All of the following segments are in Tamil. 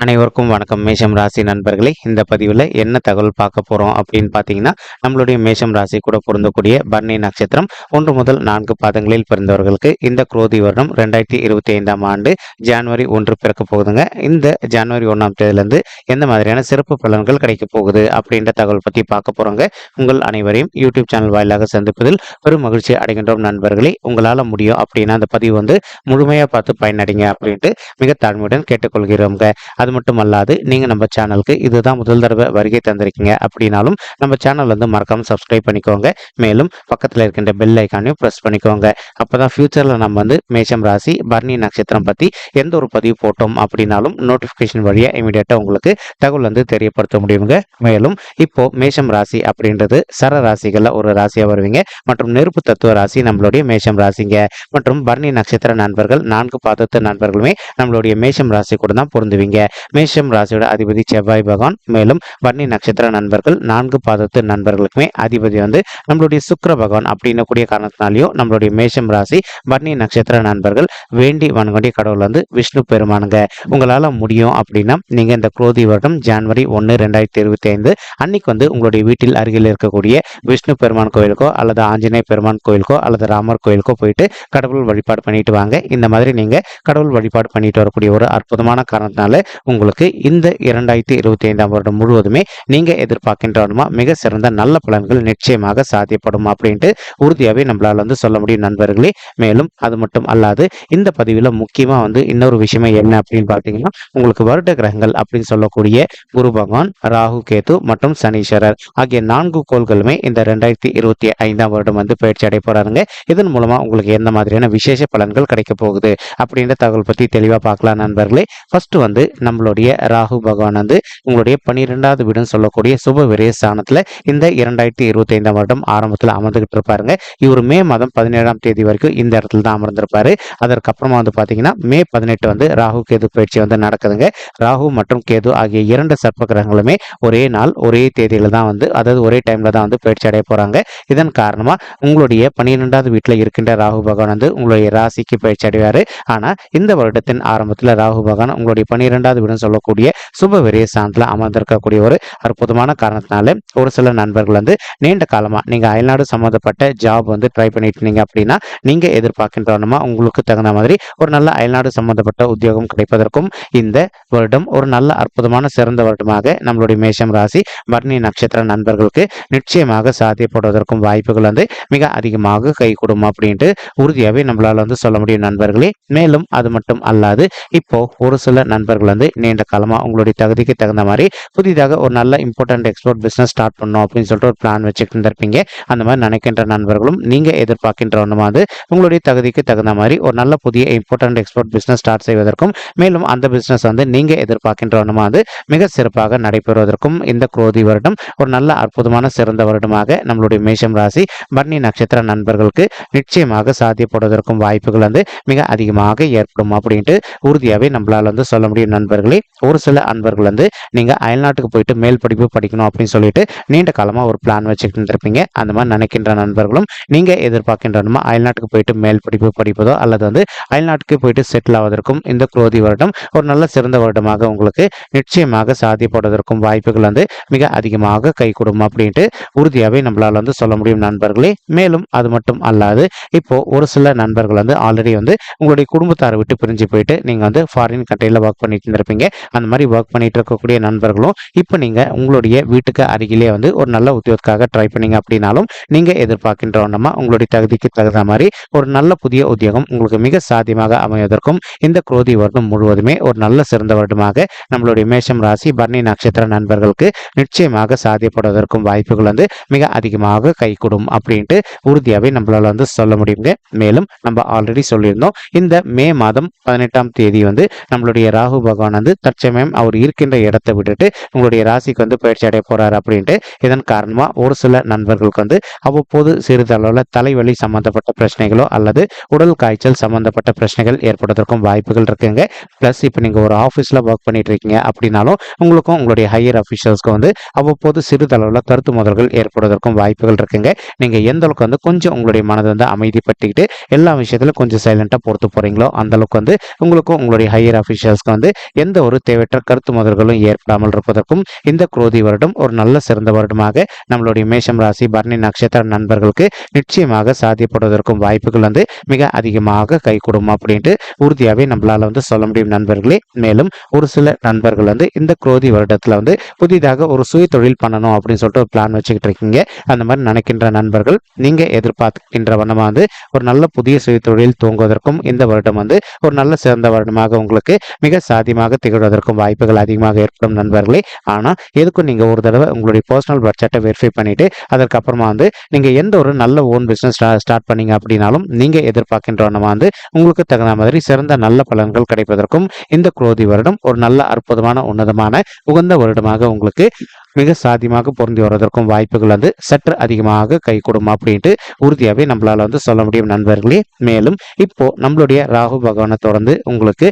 அனைவருக்கும் வணக்கம். மேஷம் ராசி நண்பர்களே இந்த பதிவில் என்ன தகவல் பார்க்க போகிறோம் அப்படின்னு பார்த்தீங்கன்னா நம்மளுடைய மேஷம் ராசி கூட பொருந்தக்கூடிய பன்னி நட்சத்திரம் ஒன்று முதல் நான்கு பாதங்களில் பிறந்தவர்களுக்கு இந்த குரோதி வருடம் ரெண்டாயிரத்தி இருபத்தி ஐந்தாம் ஆண்டு ஜனவரி ஒன்று பிறக்க போகுதுங்க. இந்த ஜான்வரி ஒன்றாம் தேதியிலேருந்து எந்த மாதிரியான சிறப்பு பலன்கள் கிடைக்க போகுது அப்படின்ற தகவல் பற்றி பார்க்க போகிறோங்க உங்கள் அனைவரையும் யூடியூப் சேனல் வாயிலாக சந்திப்பதில் பெரும் மகிழ்ச்சி அடைகின்றோம் நண்பர்களே. உங்களால் முடியும் அப்படின்னா அந்த பதிவு வந்து முழுமையாக பார்த்து பயனடைங்க அப்படின்ட்டு மிக தாழ்மையுடன் கேட்டுக்கொள்கிறோங்க அது மட்டும் அல்லாது நீங்கள் நம்ம சேனலுக்கு இதுதான் முதல் தடவை வருகை தந்திருக்கீங்க அப்படின்னாலும் நம்ம சேனல் வந்து மறக்காமல் சப்ஸ்கிரைப் பண்ணிக்கோங்க. மேலும் பக்கத்தில் இருக்கின்ற பெல் ஐக்கானையும் ப்ரெஸ் பண்ணிக்கோங்க. அப்போ தான் ஃப்யூச்சரில் நம்ம வந்து மேஷம் ராசி பர்ணி நட்சத்திரம் பற்றி எந்த ஒரு பதிவு போட்டோம் அப்படின்னாலும் நோட்டிஃபிகேஷன் வழியாக இமீடியட்டாக உங்களுக்கு தகவல் வந்து தெரியப்படுத்த முடியுங்க. மேலும் இப்போ மேஷம் ராசி அப்படின்றது சர ராசிகளில் ஒரு ராசியாக வருவீங்க. மற்றும் நெருப்பு தத்துவ ராசி நம்மளுடைய மேஷம் ராசிங்க. மற்றும் பர்ணி நட்சத்திர நண்பர்கள் நான்கு பாதத்து நண்பர்களுமே நம்மளுடைய மேஷம் ராசி கூட தான் பொருந்துவீங்க. மேஷம் ராசியோட அதிபதி செவ்வாய் பகவான். மேலும் வன்னி நட்சத்திர நண்பர்கள் நான்கு பாதத்து நண்பர்களுக்குமே அதிபதி வந்து நம்மளுடைய சுக்கிர பகவான் அப்படின்னு கூடிய காரணத்தினாலையும் நம்மளுடைய மேஷம் ராசி வன்னி நட்சத்திர நண்பர்கள் வேண்டி வணங்கக்கூடிய கடவுள் வந்து விஷ்ணு பெருமானுங்க. உங்களால் முடியும் அப்படின்னா நீங்கள் இந்த குரோதி வருடம் ஜனவரி ஒன்று ரெண்டாயிரத்தி இருபத்தி ஐந்து அன்னைக்கு வந்து உங்களுடைய வீட்டில் அருகில் இருக்கக்கூடிய விஷ்ணு பெருமான் கோயிலுக்கோ அல்லது ஆஞ்சநேய பெருமான் கோயிலுக்கோ அல்லது ராமர் கோயிலுக்கோ போயிட்டு கடவுள் வழிபாடு பண்ணிட்டு வாங்க. இந்த மாதிரி நீங்கள் கடவுள் வழிபாடு பண்ணிட்டு வரக்கூடிய ஒரு அற்புதமான காரணத்தினால உங்களுக்கு இந்த இரண்டாயிரத்தி இருபத்தி ஐந்தாம் வருடம் முழுவதுமே நீங்கள் எதிர்பார்க்கின்றனுமா மிக சிறந்த நல்ல பலன்கள் நிச்சயமாக சாத்தியப்படும் அப்படின்ட்டு உறுதியாகவே நம்மளால் வந்து சொல்ல முடியும் நண்பர்களே. மேலும் அது மட்டும் அல்லாது இந்த பதிவில் முக்கியமாக வந்து இன்னொரு விஷயமே என்ன அப்படின்னு பார்த்தீங்கன்னா உங்களுக்கு வருட கிரகங்கள் அப்படின்னு சொல்லக்கூடிய குரு பகவான் ராகு கேது மற்றும் சனீஸ்வரர் ஆகிய நான்கு கோள்களுமே இந்த ரெண்டாயிரத்தி இருபத்தி ஐந்தாம் வருடம் வந்து பயிற்சி அடைய போறாருங்க. இதன் மூலமா உங்களுக்கு எந்த மாதிரியான விசேஷ பலன்கள் கிடைக்க போகுது அப்படின்ற தகவல் பத்தி தெளிவா பார்க்கலாம் நண்பர்களே. ஃபர்ஸ்ட் வந்து நம்ம நம்மளுடைய ராகு பகவான் வந்து உங்களுடைய பன்னிரெண்டாவது வீடுன்னு சொல்லக்கூடிய சுப விரய இந்த இரண்டாயிரத்தி இருபத்தி ஐந்தாம் வருடம் ஆரம்பத்தில் அமர்ந்துகிட்டு இருப்பாருங்க. இவர் மே மாதம் பதினேழாம் தேதி வரைக்கும் இந்த இடத்துல தான் அமர்ந்திருப்பாரு. அதற்கப்புறமா வந்து பாத்தீங்கன்னா மே பதினெட்டு வந்து ராகு கேது பயிற்சி வந்து நடக்குதுங்க. ராகு மற்றும் கேது ஆகிய இரண்டு சர்ப்ப கிரகங்களுமே ஒரே நாள் ஒரே தேதியில தான் வந்து அதாவது ஒரே டைம்ல தான் வந்து பயிற்சி அடைய போறாங்க. இதன் காரணமா உங்களுடைய பன்னிரெண்டாவது வீட்டுல இருக்கின்ற ராகு பகவான் வந்து உங்களுடைய ராசிக்கு பயிற்சி அடைவாரு. ஆனா இந்த வருடத்தின் ஆரம்பத்துல ராகு பகவான் உங்களுடைய பன்னிரெண்டாவது அப்படின்னு சொல்லக்கூடிய சுப விரய சாந்தில் அமர்ந்திருக்கக்கூடிய ஒரு அற்புதமான காரணத்தினால ஒரு சில நண்பர்கள் வந்து நீண்ட காலமாக நீங்கள் அயல்நாடு சம்மந்தப்பட்ட ஜாப் வந்து ட்ரை பண்ணிட்டு இருந்தீங்க அப்படின்னா நீங்கள் எதிர்பார்க்கின்றவனமா உங்களுக்கு தகுந்த மாதிரி ஒரு நல்ல அயல்நாடு சம்மந்தப்பட்ட உத்தியோகம் கிடைப்பதற்கும் இந்த வருடம் ஒரு நல்ல அற்புதமான சிறந்த வருடமாக நம்மளுடைய மேஷம் ராசி பர்ணி நட்சத்திர நண்பர்களுக்கு நிச்சயமாக சாத்தியப்படுவதற்கும் வாய்ப்புகள் வந்து மிக அதிகமாக கைகூடும் அப்படின்ட்டு உறுதியாகவே நம்மளால் வந்து சொல்ல முடியும் நண்பர்களே. மேலும் அது மட்டும் அல்லாது இப்போ ஒரு சில நண்பர்கள் வந்து நீண்ட காலமாக உங்களுடைய தகுதிக்கு தகுந்த மாதிரி புதிதாக ஒரு நல்ல இம்பார்ட்டன்ட் எக்ஸ்போர்ட் பிஸ்னஸ் ஸ்டார்ட் பண்ணணும் அப்படின்னு சொல்லிட்டு ஒரு பிளான் வச்சுட்டு இருந்திருப்பீங்க. அந்த மாதிரி நினைக்கின்ற நண்பர்களும் நீங்கள் எதிர்பார்க்கின்ற ஒன்றுமா வந்து உங்களுடைய தகுதிக்கு தகுந்த மாதிரி ஒரு நல்ல புதிய இம்பார்ட்டன்ட் எக்ஸ்போர்ட் பிஸ்னஸ் ஸ்டார்ட் செய்வதற்கும் மேலும் அந்த பிஸ்னஸ் வந்து நீங்கள் எதிர்பார்க்கின்ற ஒன்றுமா வந்து மிக சிறப்பாக நடைபெறுவதற்கும் இந்த குரோதி வருடம் ஒரு நல்ல அற்புதமான சிறந்த வருடமாக நம்மளுடைய மேஷம் ராசி பன்னி நட்சத்திர நண்பர்களுக்கு நிச்சயமாக சாத்தியப்படுவதற்கும் வாய்ப்புகள் வந்து மிக அதிகமாக ஏற்படும் அப்படின்ட்டு உறுதியாகவே நம்மளால் வந்து சொல்ல முடியும் நண்பர்கள். ஒரு சில அன்பர்கள் வந்து நீங்க அயல்நாட்டுக்கு போயிட்டு மேல் படிப்பு படிக்கணும் அப்படின்னு சொல்லிட்டு நீண்ட காலமா ஒரு பிளான் வச்சுட்டு இருந்திருப்பீங்க. அந்த மாதிரி நினைக்கின்ற நண்பர்களும் நீங்க எதிர்பார்க்கின்றனுமா அயல்நாட்டுக்கு போயிட்டு மேல் படிப்பு படிப்பதோ அல்லது வந்து அயல்நாட்டுக்கு போயிட்டு செட்டில் ஆவதற்கும் இந்த குரோதி வருடம் ஒரு நல்ல சிறந்த வருடமாக உங்களுக்கு நிச்சயமாக சாத்தியப்படுவதற்கும் வாய்ப்புகள் வந்து மிக அதிகமாக கைகூடும் அப்படின்ட்டு உறுதியாகவே நம்மளால வந்து சொல்ல முடியும் நண்பர்களே. மேலும் அது மட்டும் அல்லாது இப்போ ஒரு சில நண்பர்கள் வந்து ஆல்ரெடி வந்து உங்களுடைய குடும்பத்தாரை விட்டு பிரிஞ்சு போயிட்டு நீங்க வந்து ஃபாரின் கண்ட்ரியில் ஒர்க் பண்ணிட்டு இருந்திருப்பீங்க. அந்த மாதிரி ஒர்க் பண்ணிட்டு இருக்கக்கூடிய நண்பர்களும் இப்போ நீங்க உங்களுடைய வீட்டுக்கு அருகிலே வந்து ஒரு நல்ல உத்தியோகத்துக்காக ட்ரை பண்ணீங்க அப்படின்னாலும் நீங்க எதிர்பார்க்கின்ற ஒன்றமா உங்களுடைய தகுதிக்கு தகுந்த மாதிரி ஒரு நல்ல புதிய உத்தியோகம் உங்களுக்கு மிக சாத்தியமாக அமைவதற்கும் இந்த குரோதி வருடம் முழுவதுமே ஒரு நல்ல சிறந்த வருடமாக நம்மளுடைய மேஷம் ராசி பர்ணி நட்சத்திர நண்பர்களுக்கு நிச்சயமாக சாத்தியப்படுவதற்கும் வாய்ப்புகள் வந்து மிக அதிகமாக கைகூடும் அப்படின்ட்டு உறுதியாகவே நம்மளால வந்து சொல்ல முடியுங்க. மேலும் நம்ம ஆல்ரெடி சொல்லியிருந்தோம். இந்த மே மாதம் பதினெட்டாம் தேதி வந்து நம்மளுடைய ராகு பகவான் வந்து தற்சமயம் அவர் இருக்கின்ற இடத்தை விட்டுட்டு உங்களுடைய ராசிக்கு வந்து பயிற்சி அடைய போறாரு அப்படின்ட்டு இதன் காரணமா ஒரு சில நண்பர்களுக்கு வந்து அவ்வப்போது சிறிதளவில் தலைவலி சம்பந்தப்பட்ட பிரச்சனைகளோ அல்லது உடல் காய்ச்சல் சம்பந்தப்பட்ட பிரச்சனைகள் ஏற்படுவதற்கும் வாய்ப்புகள் இருக்குங்க. ப்ளஸ் இப்போ நீங்கள் ஒரு ஆஃபீஸில் ஒர்க் பண்ணிட்டு இருக்கீங்க அப்படின்னாலும் உங்களுக்கும் உங்களுடைய ஹையர் அஃபிஷியல்ஸ்க்கும் வந்து அவ்வப்போது சிறிதளவில் கருத்து முதல்கள் ஏற்படுவதற்கும் வாய்ப்புகள் இருக்குங்க. நீங்கள் எந்த அளவுக்கு வந்து கொஞ்சம் உங்களுடைய மனதை வந்து அமைதிப்பட்டுக்கிட்டு எல்லா விஷயத்திலும் கொஞ்சம் சைலண்ட்டாக பொறுத்து போகிறீங்களோ அந்த அளவுக்கு வந்து உங்களுக்கும் உங்களுடைய ஹையர் அஃபிஷியல்ஸ்க்கு வந்து எந்த எந்த ஒரு தேவையற்ற கருத்து முதல்களும் ஏற்படாமல் இருப்பதற்கும் இந்த குரோதி வருடம் ஒரு நல்ல சிறந்த வருடமாக நம்மளுடைய மேஷம் ராசி பரணி நட்சத்திர நண்பர்களுக்கு நிச்சயமாக சாத்தியப்படுவதற்கும் வாய்ப்புகள் வந்து மிக அதிகமாக கை கொடுக்கும் அப்படின்ட்டு உறுதியாகவே நம்மளால வந்து சொல்ல முடியும் நண்பர்களே. மேலும் ஒரு சில நண்பர்கள் வந்து இந்த குரோதி வருடத்துல வந்து புதிதாக ஒரு சுய தொழில் பண்ணணும் அப்படின்னு சொல்லிட்டு ஒரு பிளான் வச்சுக்கிட்டு இருக்கீங்க. அந்த மாதிரி நினைக்கின்ற நண்பர்கள் நீங்க எதிர்பார்க்கின்ற வண்ணமா வந்து ஒரு நல்ல புதிய சுய தொழில் தூங்குவதற்கும் இந்த வருடம் வந்து ஒரு நல்ல சிறந்த வருடமாக உங்களுக்கு மிக சாத்தியமாக திகழ்வதற்கும் வாய்ப்புகள் அதிகமாக ஏற்படும் நண்பர்களே. ஆனால் எதுக்கும் நீங்க ஒரு தடவை உங்களுடைய பர்சனல் பட்ஜெட்டை வெரிஃபை பண்ணிட்டு அதற்கப்புறமா வந்து நீங்க எந்த ஒரு நல்ல ஓன் பிஸ்னஸ் ஸ்டார்ட் பண்ணீங்க அப்படின்னாலும் நீங்கள் எதிர்பார்க்கின்ற வந்து உங்களுக்கு தகுந்த மாதிரி சிறந்த நல்ல பலன்கள் கிடைப்பதற்கும் இந்த குரோதி வருடம் ஒரு நல்ல அற்புதமான உன்னதமான உகந்த வருடமாக உங்களுக்கு மிக சாத்தியமாக பொருந்தி வருவதற்கும் வாய்ப்புகள் வந்து சற்று அதிகமாக கை கொடுமா அப்படின்ட்டு உறுதியாகவே நம்மளால வந்து சொல்ல முடியும் நண்பர்களே. மேலும் இப்போ நம்மளுடைய ராகு பகவானை தொடர்ந்து உங்களுக்கு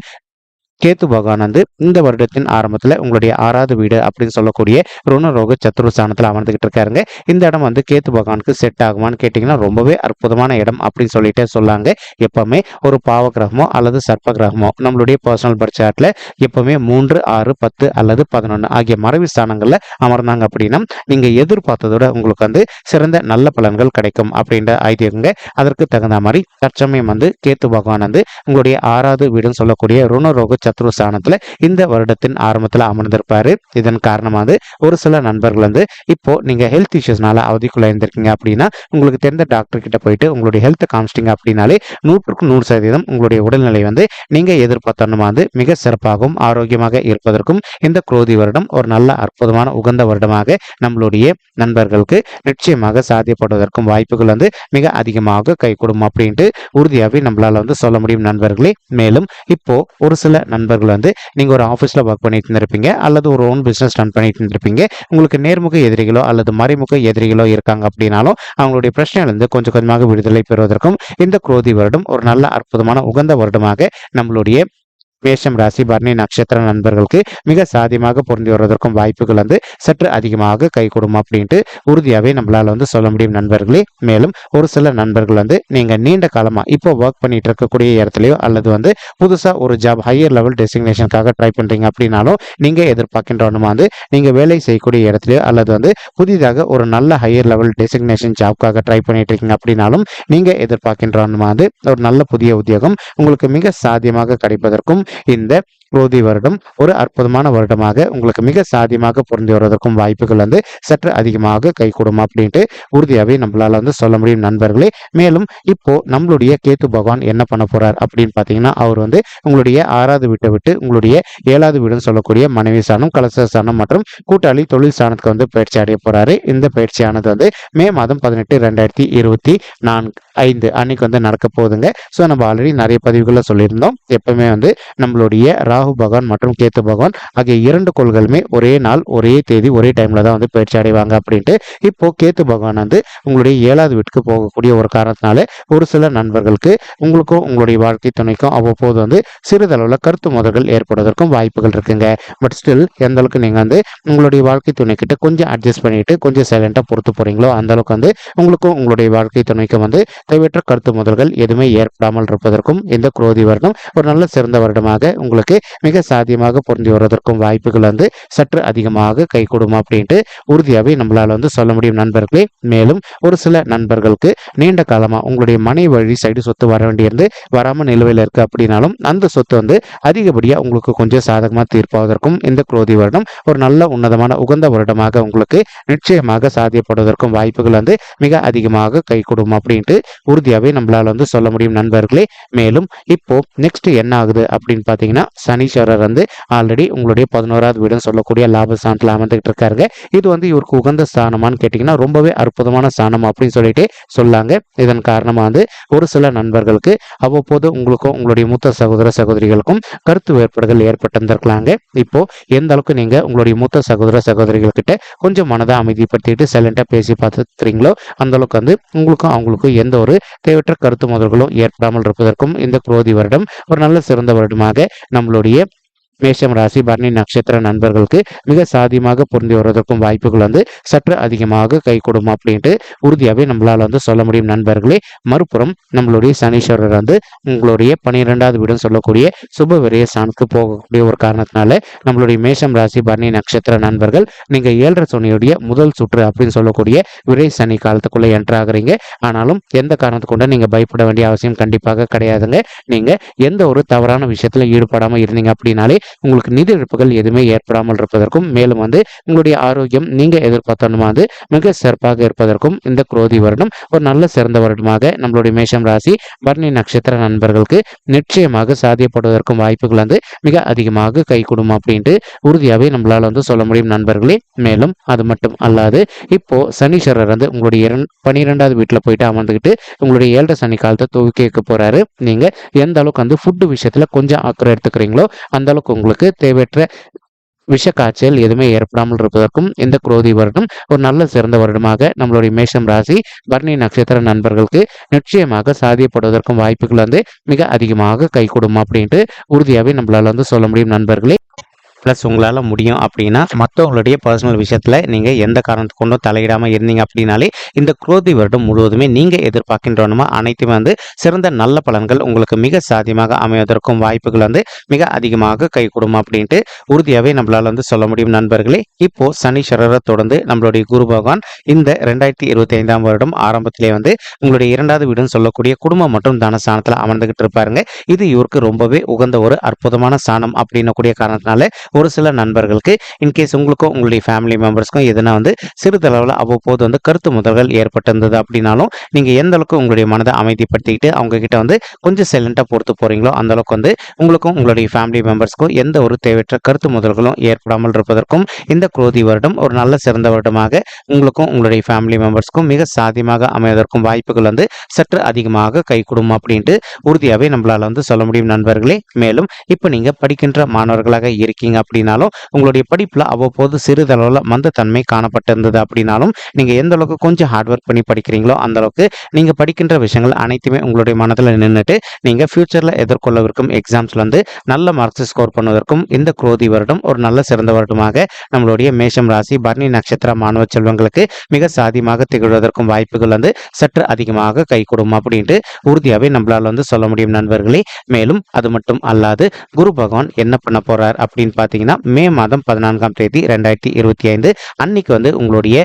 கேத்து பகவானந்து இந்த வருடத்தின் ஆரம்பத்தில் உங்களுடைய ஆறாவது வீடு அப்படின்னு சொல்லக்கூடிய ருணரோக சத்துருஸ்தானத்தில் அமர்ந்துகிட்டு இருக்காருங்க. இந்த இடம் வந்து கேத்து பகவானுக்கு செட் ஆகுமான்னு கேட்டிங்கன்னா ரொம்பவே அற்புதமான இடம் அப்படின்னு சொல்லிட்டே சொல்லாங்க. எப்பவுமே ஒரு பாவ கிரகமோ அல்லது சர்ப்ப கிரகமோ நம்மளுடைய பர்சனல் பர்த் சார்ட்ல எப்பவுமே மூன்று ஆறு பத்து அல்லது பதினொன்று ஆகிய மறைவு ஸ்தானங்களில் அமர்ந்தாங்க அப்படின்னா நீங்கள் எதிர்பார்த்ததோட உங்களுக்கு வந்து சிறந்த நல்ல பலன்கள் கிடைக்கும் அப்படின்ற ஐதியங்க அதற்கு தகுந்த மாதிரி தற்சமயம் வந்து கேத்து பகவான் வந்து உங்களுடைய ஆறாவது வீடுன்னு சொல்லக்கூடிய ருணரோக சத்ருஸ்தானத்தில் இந்த வருடத்தின் ஆரம்பத்துல அமர்ந்திருப்பாரு. இதன் காரணமாக ஒரு சில நண்பர்கள் வந்து இப்போ நீங்க ஹெல்த் இஷ்யூஸ்னால அவதிக்குள்ள இருந்திருக்கீங்க அப்படின்னா உங்களுக்கு தெரிந்த டாக்டர் கிட்ட போயிட்டு உங்களுடைய ஹெல்த் காமிச்சிட்டிங்க அப்படின்னாலே நூற்றுக்கு நூறு சதவீதம் உங்களுடைய உடல்நிலை வந்து நீங்க எதிர்பார்த்தனுமா வந்து மிக சிறப்பாகவும் ஆரோக்கியமாக இருப்பதற்கும் இந்த குரோதி வருடம் ஒரு நல்ல அற்புதமான உகந்த வருடமாக நம்மளுடைய நண்பர்களுக்கு நிச்சயமாக சாத்தியப்படுவதற்கும் வாய்ப்புகள் வந்து மிக அதிகமாக கை கொடுக்கும் அப்படின்ட்டு உறுதியாகவே நம்மளால வந்து சொல்ல முடியும் நண்பர்களே. மேலும் இப்போ ஒரு சில நண்பர்கள் வந்து நீங்கள் ஒரு ஆஃபீஸில் ஒர்க் பண்ணிட்டு இருந்திருப்பீங்க அல்லது ஒரு ஓன் பிஸ்னஸ் ரன் பண்ணிட்டு இருந்திருப்பீங்க. உங்களுக்கு நேர்முக எதிரிகளோ அல்லது மறைமுக எதிரிகளோ இருக்காங்க அப்படின்னாலும் அவங்களுடைய பிரச்சனையிலிருந்து கொஞ்சம் கொஞ்சமாக விடுதலை பெறுவதற்கும் இந்த குரோதி வருடம் ஒரு நல்ல அற்புதமான உகந்த வருடமாக நம்மளுடைய மேஷம் ராசி பரணி நட்சத்திர நண்பர்களுக்கு மிக சாதியமாக பொருந்தி வருவதற்கும் வாய்ப்புகள் வந்து சற்று அதிகமாக கை கொடுக்கும் அப்படின்ட்டு உறுதியாகவே நம்மளால வந்து சொல்ல முடியும் நண்பர்களே. மேலும் ஒரு சில நண்பர்கள் வந்து நீங்க நீண்ட காலமா இப்போ ஒர்க் பண்ணிட்டு இருக்கக்கூடிய இடத்துலயோ அல்லது வந்து புதுசா ஒரு ஜாப் ஹையர் லெவல் டெசிக்னேஷனுக்காக ட்ரை பண்றீங்க அப்படின்னாலும் நீங்க எதிர்பார்க்கின்றவனுமா வந்து நீங்க வேலை செய்யக்கூடிய இடத்துலயோ அல்லது வந்து புதிதாக ஒரு நல்ல ஹையர் லெவல் டெசிக்னேஷன் ஜாப்காக ட்ரை பண்ணிட்டு இருக்கீங்க அப்படின்னாலும் நீங்க எதிர்பார்க்கின்றவனுமா வந்து ஒரு நல்ல புதிய உத்தியோகம் உங்களுக்கு மிக சாத்தியமாக கிடைப்பதற்கும் இந்த குரோதி வருடம் ஒரு அற்புதமான வருடமாக உங்களுக்கு மிக சாதியமாக பொருந்தி வருவதற்கும் வாய்ப்புகள் வந்து சற்று அதிகமாக கை கொடுமா அப்படின்ட்டு உறுதியாகவே நம்மளால வந்து சொல்ல முடியும் நண்பர்களே. மேலும் இப்போ நம்மளுடைய கேத்து பகவான் என்ன பண்ண போறார் அப்படின்னு பார்த்தீங்கன்னா அவர் வந்து உங்களுடைய ஆறாவது வீட்டை விட்டு உங்களுடைய ஏழாவது வீடுன்னு சொல்லக்கூடிய மனைவி ஸ்தானம் கலச சாணம் மற்றும் கூட்டாளி தொழில் ஸ்தானத்துக்கு வந்து பயிற்சி அடைய போறாரு. இந்த பயிற்சியானது வந்து மே மாதம் பதினெட்டு ரெண்டாயிரத்தி இருபத்தி நான்கு ஐந்து அன்னைக்கு வந்து நடக்க போகுதுங்க. ஸோ நம்ம ஆல்ரெடி நிறைய பதிவுகளில் சொல்லியிருந்தோம். எப்பவுமே வந்து நம்மளுடைய ராகு பகவான் மற்றும் கேத்து பகவான் ஆகிய இரண்டு கோள்களுமே ஒரே நாள் ஒரே தேதி ஒரே டைம்ல தான் வந்து பயிற்சி அடைவாங்க அப்படின்ட்டு இப்போ கேத்து பகவான் வந்து உங்களுடைய ஏழாவது வீட்டுக்கு போகக்கூடிய ஒரு காரணத்தினால ஒரு சில நண்பர்களுக்கு உங்களுக்கும் உங்களுடைய வாழ்க்கை துணைக்கும் அவ்வப்போது வந்து சிறிதளவில் கருத்து முதல்கள் ஏற்படுவதற்கும் வாய்ப்புகள் இருக்குங்க. பட் ஸ்டில் எந்த அளவுக்கு நீங்கள் வந்து உங்களுடைய வாழ்க்கை துணைக்கிட்ட கொஞ்சம் அட்ஜஸ்ட் பண்ணிட்டு கொஞ்சம் சைலண்டாக பொறுத்து போறீங்களோ அந்த அளவுக்கு வந்து உங்களுக்கும் உங்களுடைய வாழ்க்கை துணைக்கும் வந்து தேவையற்ற கருத்து முதல்கள் எதுவுமே ஏற்படாமல் இருப்பதற்கும் இந்த குரோதி வருடம் ஒரு நல்ல சிறந்த வருடமாக உங்களுக்கு மிக சாத்தியமாக பொருந்தி வருவதற்கும் வாய்ப்புகள் வந்து சற்று அதிகமாக கை கொடுமா அப்படின்ட்டு உறுதியாகவே நம்மளால் வந்து சொல்ல முடியும் நண்பர்களே. மேலும் ஒரு சில நண்பர்களுக்கு நீண்ட காலமாக உங்களுடைய மனை வழி சைடு சொத்து வர வேண்டியிருந்து வராம நிலுவையில் இருக்கு அப்படின்னாலும் அந்த சொத்து வந்து அதிகப்படியா உங்களுக்கு கொஞ்சம் சாதகமா தீர்ப்பாவதற்கும் இந்த குரோதி வருடம் ஒரு நல்ல உன்னதமான உகந்த வருடமாக உங்களுக்கு நிச்சயமாக சாத்தியப்படுவதற்கும் வாய்ப்புகள் வந்து மிக அதிகமாக கை கொடுமா அப்படின்ட்டு உறுதியாகவே நம்மளால வந்து சொல்ல முடியும் நண்பர்களே. மேலும் இப்போ நெக்ஸ்ட் என்ன ஆகுது அப்படின்னு பார்த்தீங்கன்னா சனீஸ்வரர் வந்து ஆல்ரெடி உங்களுடைய பதினோராவது வீடுன்னு சொல்லக்கூடிய லாபஸ்தானத்தில் அமர்ந்துகிட்டு இருக்காருங்க. இது வந்து இவருக்கு உகந்த ஸ்தானமான்னு கேட்டிங்கன்னா ரொம்பவே அற்புதமான ஸ்தானம் அப்படின்னு சொல்லிட்டு சொல்லாங்க. இதன் காரணமாக வந்து ஒரு சில நண்பர்களுக்கு அவ்வப்போது உங்களுக்கும் உங்களுடைய மூத்த சகோதர சகோதரிகளுக்கும் கருத்து வேறுபாடுகள் ஏற்பட்டிருந்திருக்கலாங்க. இப்போ எந்த அளவுக்கு நீங்க உங்களுடைய மூத்த சகோதர சகோதரிகள் கிட்ட கொஞ்சம் மனதை அமைதிப்படுத்திட்டு சைலண்டா பேசி பார்த்துக்கிறீங்களோ அந்த அளவுக்கு வந்து உங்களுக்கும் அவங்களுக்கும் எந்த ஒரு தேவையற்ற கருத்து முதல்களும் ஏற்படாமல் இருப்பதற்கும் இந்த குரோதி வருடம் ஒரு நல்ல சிறந்த வருடமாக நம்மளுடைய இருக்கக்கூடிய மேஷம் ராசி பரணி நட்சத்திர நண்பர்களுக்கு மிக சாதியமாக பொருந்தி வருவதற்கும் வாய்ப்புகள் வந்து சற்று அதிகமாக கை கொடுமா அப்படின்ட்டு உறுதியாகவே நம்மளால் வந்து சொல்ல முடியும் நண்பர்களே. மறுபுறம் நம்மளுடைய சனீஸ்வரர் வந்து உங்களுடைய பனிரெண்டாவது வீடுன்னு சொல்லக்கூடிய சுப விரைய போகக்கூடிய ஒரு காரணத்தினால நம்மளுடைய மேஷம் ராசி பரணி நட்சத்திர நண்பர்கள் நீங்கள் ஏழரை சனியுடைய முதல் சுற்று அப்படின்னு சொல்லக்கூடிய விரை சனி காலத்துக்குள்ளே என்ட்ராகிறீங்க ஆனாலும் எந்த காரணத்துக்கு கொண்டு நீங்கள் பயப்பட வேண்டிய அவசியம் கண்டிப்பாக கிடையாதுங்க. நீங்கள் எந்த ஒரு தவறான விஷயத்தில் ஈடுபடாமல் இருந்தீங்க அப்படின்னாலே உங்களுக்கு நிதி இழப்புகள் எதுவுமே ஏற்படாமல் இருப்பதற்கும் மேலும் வந்து உங்களுடைய ஆரோக்கியம் நீங்க எதிர்பார்த்தனுமா வந்து மிக சிறப்பாக இருப்பதற்கும் இந்த குரோதி வருடம் ஒரு நல்ல சிறந்த வருடமாக நம்மளுடைய மேஷம் ராசி பரணி நட்சத்திர நண்பர்களுக்கு நிச்சயமாக சாத்தியப்படுவதற்கும் வாய்ப்புகள் வந்து மிக அதிகமாக கை கொடுமா அப்படின்ட்டு உறுதியாகவே நம்மளால வந்து சொல்ல முடியும் நண்பர்களே. மேலும் அது மட்டும் அல்லாது இப்போ சனீஸ்வரர் வந்து உங்களுடைய பனிரெண்டாவது வீட்டில் போயிட்டு அமர்ந்துக்கிட்டு உங்களுடைய ஏழரை சனி காலத்தை துவக்கி வைக்க போறாரு. நீங்க எந்த அளவுக்கு வந்து ஃபுட்டு விஷயத்துல கொஞ்சம் அக்கறை எடுத்துக்கிறீங்களோ அந்த அளவுக்கு உங்களுக்கு தேவையற்ற விஷ காய்ச்சல் எதுவுமே ஏற்படாமல் இருப்பதற்கும் இந்த குரோதி வருடம் ஒரு நல்ல சிறந்த வருடமாக நம்மளுடைய மேஷம் ராசி பரணி நட்சத்திர நண்பர்களுக்கு நிச்சயமாக சாதியப்படுவதற்கும் வாய்ப்புகள் வந்து மிக அதிகமாக கை கொடுமா அப்படின்ட்டு உறுதியாகவே நம்மளால் வந்து சொல்ல முடியும் நண்பர்களே. ப்ளஸ் உங்களால் முடியும் அப்படின்னா மற்றவங்களுடைய பர்சனல் விஷயத்தில் நீங்கள் எந்த காரணத்துக்கு கொண்டும் தலையிடாமல் இருந்தீங்க அப்படின்னாலே இந்த குரோதி வருடம் முழுவதுமே நீங்கள் எதிர்பார்க்கின்றனமா அனைத்துமே வந்து சிறந்த நல்ல பலன்கள் உங்களுக்கு மிக சாத்தியமாக அமைவதற்கும் வாய்ப்புகள் வந்து மிக அதிகமாக கை கொடுமா அப்படின்ட்டு உறுதியாகவே நம்மளால் வந்து சொல்ல முடியும் நண்பர்களே. இப்போ சனீஸ்வரரை தொடர்ந்து நம்மளுடைய குரு பகவான் இந்த ரெண்டாயிரத்தி இருபத்தி ஐந்தாம் வருடம் ஆரம்பத்திலே வந்து உங்களுடைய இரண்டாவது வீடுன்னு சொல்லக்கூடிய குடும்பம் மற்றும் தனஸ்தானத்தில் அமர்ந்துகிட்டு இருப்பாருங்க. இது இவருக்கு ரொம்பவே உகந்த ஒரு அற்புதமான சாணம் அப்படின்னக்கூடிய காரணத்தினால ஒரு சில நண்பர்களுக்கு இன்கேஸ் உங்களுக்கும் உங்களுடைய ஃபேமிலி மெம்பர்ஸ்க்கும் எதுனா வந்து சிறிதளவில் அவ்வப்போது வந்து கருத்து முதல்கள் ஏற்பட்டிருந்தது அப்படின்னாலும் நீங்கள் எந்த அளவுக்கு உங்களுடைய மனதை அமைதிப்படுத்திக்கிட்டு அவங்க கிட்ட வந்து கொஞ்சம் சைலண்டாக பொறுத்து போகிறீங்களோ அந்த அளவுக்கு வந்து உங்களுக்கும் உங்களுடைய ஃபேமிலி மெம்பர்ஸ்க்கும் எந்த ஒரு தேவையற்ற கருத்து முதல்களும் ஏற்படாமல் இருப்பதற்கும் இந்த குரோதி வருடம் ஒரு நல்ல சிறந்த வருடமாக உங்களுக்கும் உங்களுடைய ஃபேமிலி மெம்பர்ஸ்க்கும் மிக சாத்தியமாக அமைவதற்கும் வாய்ப்புகள் வந்து சற்று அதிகமாக கை அப்படின்ட்டு உறுதியாகவே நம்மளால் வந்து சொல்ல முடியும் நண்பர்களே. மேலும் இப்போ நீங்கள் படிக்கின்ற மாணவர்களாக இருக்கீங்க அப்படின்னாலும் உங்களுடைய படிப்பில் அவ்வப்போது சிறிதளவில் மந்தத்தன்மை காணப்பட்டிருந்தது அப்படின்னாலும் நீங்கள் எந்த அளவுக்கு கொஞ்சம் ஹார்ட் ஒர்க் பண்ணி படிக்கிறீங்களோ அந்த அளவுக்கு நீங்கள் படிக்கின்ற விஷயங்கள் அனைத்துமே உங்களுடைய மனதில் நின்றுட்டு நீங்கள் ஃபியூச்சரில் எதிர்கொள்ளவிருக்கும் எக்ஸாம்ஸில் வந்து நல்ல மார்க்ஸ் ஸ்கோர் பண்ணுவதற்கும் இந்த குரோதி வருடம் ஒரு நல்ல சிறந்த வருடமாக நம்மளுடைய மேஷம் ராசி பர்ணி நட்சத்திர மாணவ செல்வங்களுக்கு மிக சாதியமாக திகழ்வதற்கும் வாய்ப்புகள் வந்து சற்று அதிகமாக கை கொடுக்கும் அப்படின்ட்டு உறுதியாகவே நம்மளால் வந்து சொல்ல முடியும் நண்பர்களே. மேலும் அது மட்டும் அல்லாது குரு பகவான் என்ன பண்ண போறார் அப்படின்னு பார்த்தீங்கன்னா மே மாதம் பதினான்காம் தேதி ரெண்டாயிரத்தி இருபத்தி ஐந்து அன்னைக்கு வந்து உங்களுடைய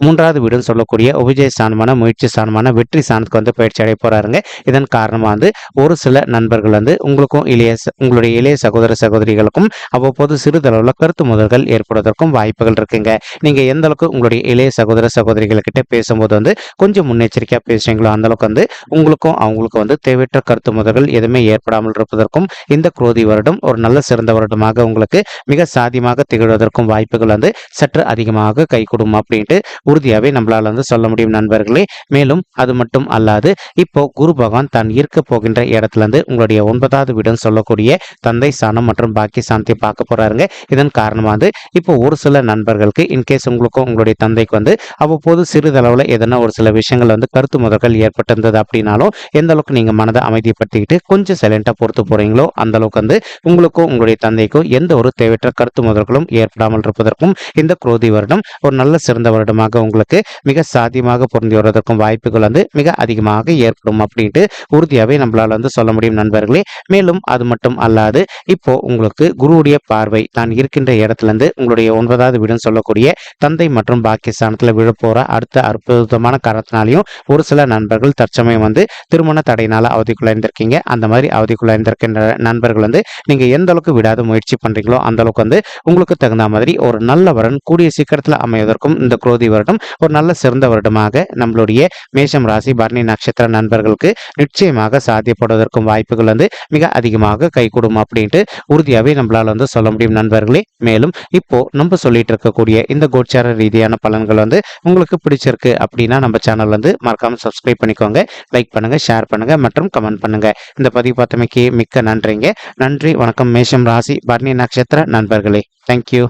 மூன்றாவது வீடுன்னு சொல்லக்கூடிய உபஜய ஸ்தானமான முயற்சி ஸ்தானமான வெற்றி ஸ்தானத்துக்கு வந்து பயிற்சி அடைய போறாருங்க. இதன் காரணமாக வந்து ஒரு சில நண்பர்கள் வந்து உங்களுக்கும் இளைய உங்களுடைய இளைய சகோதர சகோதரிகளுக்கும் அவ்வப்போது சிறிதளவில் கருத்து முதல்கள் ஏற்படுவதற்கும் வாய்ப்புகள் இருக்குங்க. நீங்க எந்த அளவுக்கு உங்களுடைய இளைய சகோதர சகோதரிகள் கிட்ட பேசும்போது வந்து கொஞ்சம் முன்னெச்சரிக்கையா பேசுறீங்களோ அந்த அளவுக்கு வந்து உங்களுக்கும் அவங்களுக்கும் வந்து தேவையற்ற கருத்து முதல்கள் எதுவுமே ஏற்படாமல் இருப்பதற்கும் இந்த குரோதி வருடம் ஒரு நல்ல சிறந்த வருடமாக உங்களுக்கு மிக சாதியமாக திகழ்வதற்கும் வாய்ப்புகள் வந்து சற்று அதிகமாக கை கொடுமா அப்படின்ட்டு உறுதியாகவே நம்மளால் வந்து சொல்ல முடியும் நண்பர்களே. மேலும் அது மட்டும் அல்லாது இப்போ குரு பகவான் தான் இருக்க போகின்ற இடத்துல இருந்து உங்களுடைய ஒன்பதாவது வீடுன்னு சொல்லக்கூடிய தந்தை சாணம் மற்றும் பாக்கி சாந்தி பார்க்க போறாருங்க. இதன் காரணமாக இப்போ ஒரு சில நண்பர்களுக்கு இன்கேஸ் உங்களுக்கும் உங்களுடைய தந்தைக்கு வந்து அவ்வப்போது சிறிதளவில் எதனா ஒரு சில விஷயங்கள் வந்து கருத்து முதல்கள் ஏற்பட்டிருந்தது அப்படின்னாலும் எந்த அளவுக்கு நீங்க மனதை அமைதிப்படுத்திக்கிட்டு கொஞ்சம் சைலண்டா பொறுத்து போறீங்களோ அந்த அளவுக்கு வந்து உங்களுக்கும் உங்களுடைய தந்தைக்கும் எந்த ஒரு தேவையற்ற கருத்து முதல்களும் ஏற்படாமல் இருப்பதற்கும் இந்த குரோதி வருடம் ஒரு நல்ல சிறந்த வருடமாக உங்களுக்கு மிக சாத்தியமாக பொருந்தி வருவதற்கும் வாய்ப்புகள் வந்து மிக அதிகமாக ஏற்படும் அப்படின்ட்டு உறுதியாகவே நம்மளால் வந்து சொல்ல முடியும் நண்பர்களே. மேலும் அது மட்டும் அல்லாது இப்போ உங்களுக்கு குருவுடைய பார்வை தான் இருக்கின்ற இடத்துல இருந்து உங்களுடைய ஒன்பதாவது வீடுன்னு சொல்லக்கூடிய தந்தை மற்றும் பாக்கியஸ்தானத்தில் விழப்போற அடுத்த அற்புதமான காரணத்தினாலையும் ஒரு சில நண்பர்கள் தற்சமயம் வந்து திருமண தடையினால அவதிக்குள்ளாயிருந்திருக்கீங்க அந்த மாதிரி அவதிக்குள்ளாயிருந்திருக்கின்ற நண்பர்கள் வந்து நீங்க எந்த அளவுக்கு விடாத முயற்சி பண்றீங்களோ அந்த அளவுக்கு வந்து உங்களுக்கு தகுந்த மாதிரி ஒரு நல்ல வரன் கூடிய சீக்கிரத்தில் அமைவதற்கும் இந்த குரோதி வருடம் வருடம் ஒரு நல்ல சிறந்த வருடமாக நம்மளுடைய மேஷம் ராசி பரணி நட்சத்திர நண்பர்களுக்கு நிச்சயமாக சாத்தியப்படுவதற்கும் வாய்ப்புகள் வந்து மிக அதிகமாக கைகூடும் அப்படின்ட்டு உறுதியாகவே நம்மளால் வந்து சொல்ல முடியும் நண்பர்களே. மேலும் இப்போ நம்ம சொல்லிட்டு இருக்கக்கூடிய இந்த கோச்சார ரீதியான பலன்கள் வந்து உங்களுக்கு பிடிச்சிருக்கு அப்படின்னா நம்ம சேனல் வந்து மறக்காம சப்ஸ்கிரைப் பண்ணிக்கோங்க லைக் பண்ணுங்க ஷேர் பண்ணுங்க மற்றும் கமெண்ட் பண்ணுங்க. இந்த பதிவு பார்த்தமைக்கு மிக்க நன்றிங்க. நன்றி வணக்கம் மேஷம் ராசி பரணி நட்சத்திர நண்பர்களே. தேங்க்யூ